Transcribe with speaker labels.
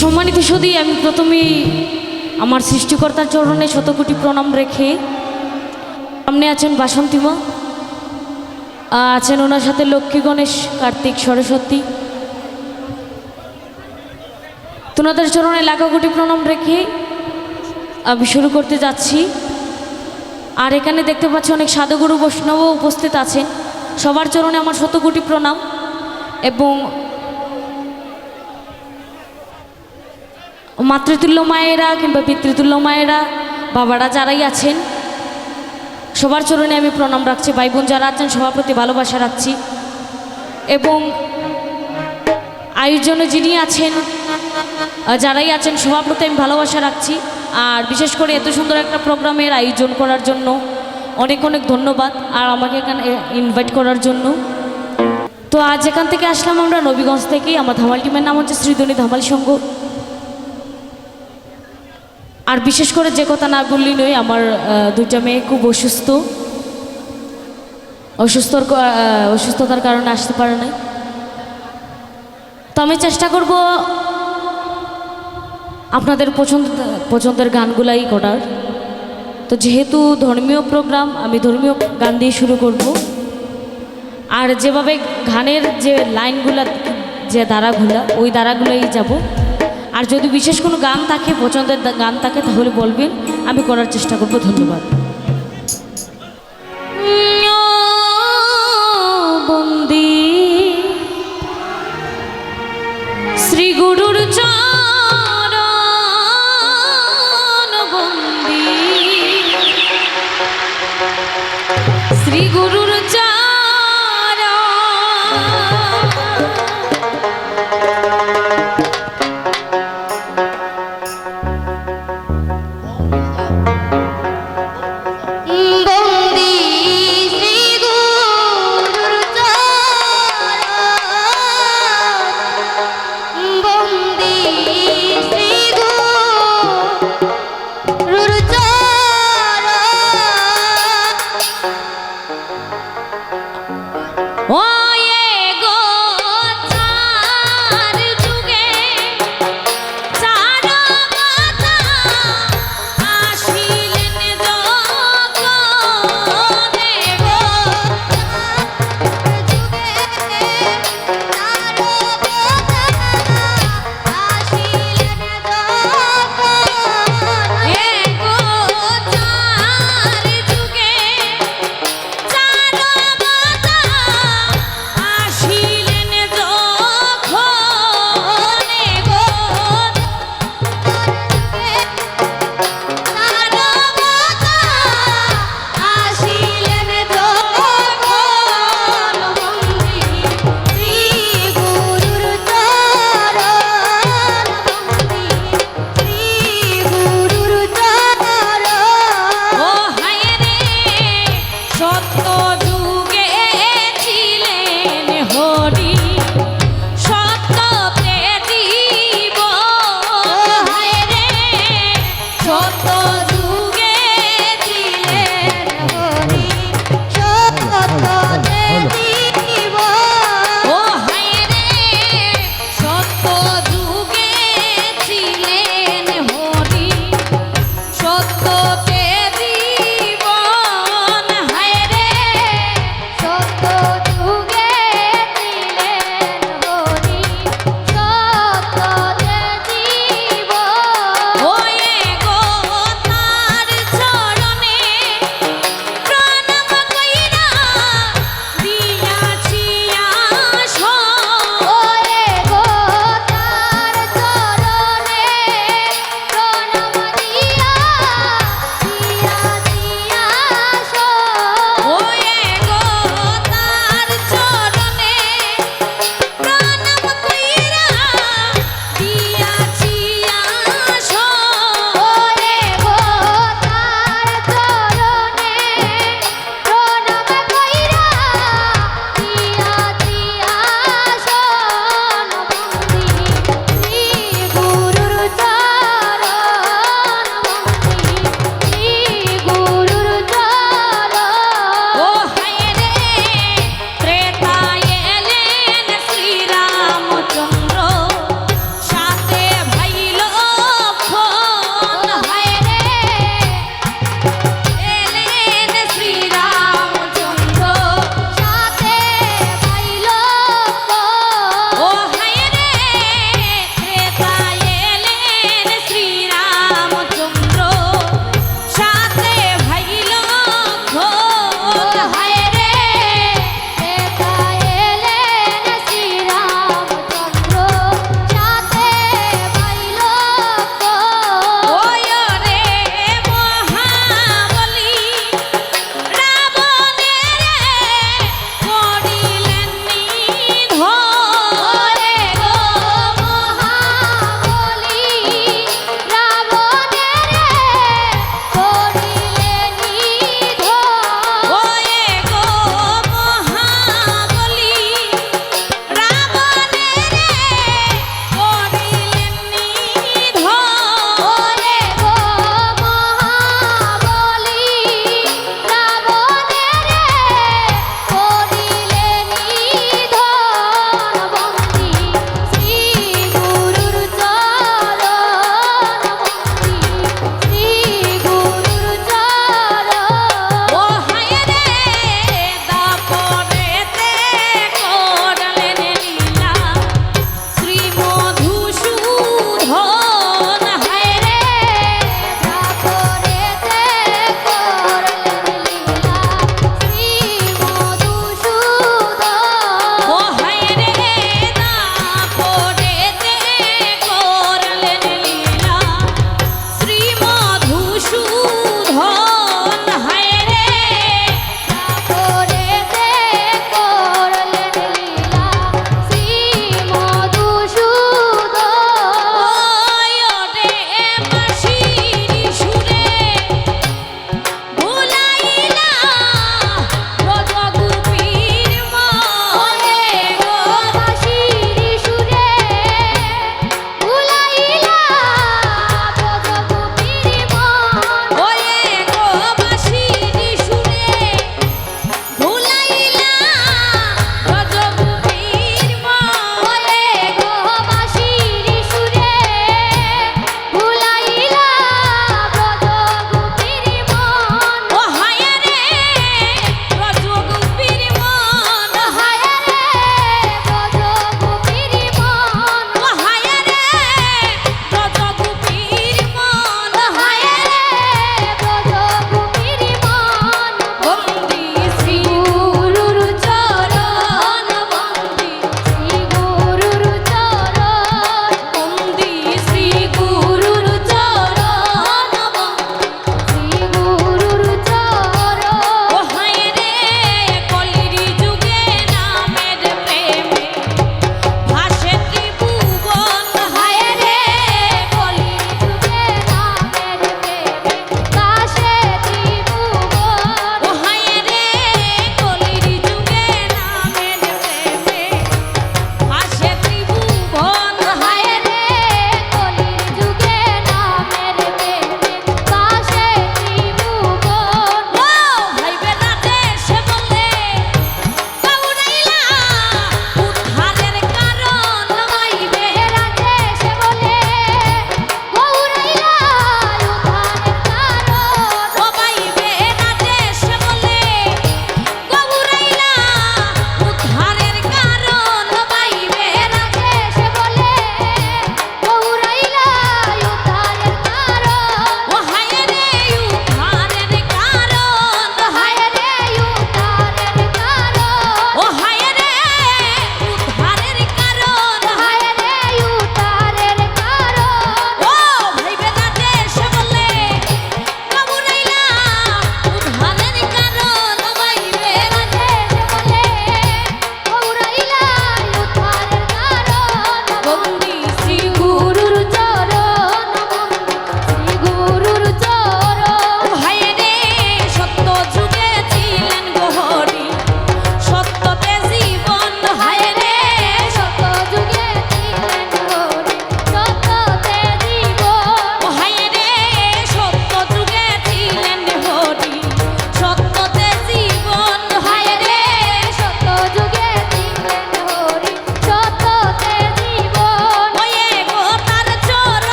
Speaker 1: সম্মানিত সদী আমি প্রথমেই আমার সৃষ্টিকর্তার চরণে শতকোটি প্রণাম রেখে সামনে আছেন বাসন্তীমা। আছেন ওনার সাথে লক্ষ্মী গণেশ, কার্তিক সরস্বতী। তোনাদের চরণে লাখো কোটি প্রণাম রেখে আমি শুরু করতে যাচ্ছি। আর এখানে দেখতে পাচ্ছি অনেক সাধুগুরু বৈষ্ণবও উপস্থিত আছেন। সবার চরণে আমার শত কোটি প্রণাম এবং মাতৃতুল্য মায়েরা কিংবা পিতৃতুল্য মায়েরা, বাবারা যারাই আছেন, সবার চরণে আমি প্রণাম রাখছি ভাই বোন যারা আছেন, সবার প্রতি ভালোবাসা রাখছি। এবং আয়োজনে যিনি আছেন যারাই আছেন, সবার প্রতি আমি ভালোবাসা রাখছি। আর বিশেষ করে এত সুন্দর একটা প্রোগ্রামের আয়োজন করার জন্য অনেক অনেক ধন্যবাদ, আর আমাকে এখানে ইনভাইট করার জন্য। তো আজ এখান থেকে আসলাম আমরা নবীগঞ্জ থেকে আমার ধামাল টিমের নাম হচ্ছে শ্রীধনী ধামাল সংঘ। আর বিশেষ করে যে কথা না বললি নই আমার দুইটা মেয়ে খুব অসুস্থ। আহ, অসুস্থতার কারণে আসতে পারে নাই। তো আমি চেষ্টা করব আপনাদের পছন্দ পছন্দের গানগুলাই করার। তো যেহেতু ধর্মীয় প্রোগ্রাম আমি ধর্মীয় গান দিয়ে শুরু করব। আর যেভাবে গানের যে লাইনগুলা যে ধারাগুলা ওই ধারাগুলোই যাব। আর যদি বিশেষ কোনো গান থাকে, পছন্দের গান থাকে, তাহলে বলবেন। আমি করার চেষ্টা করব। ধন্যবাদ।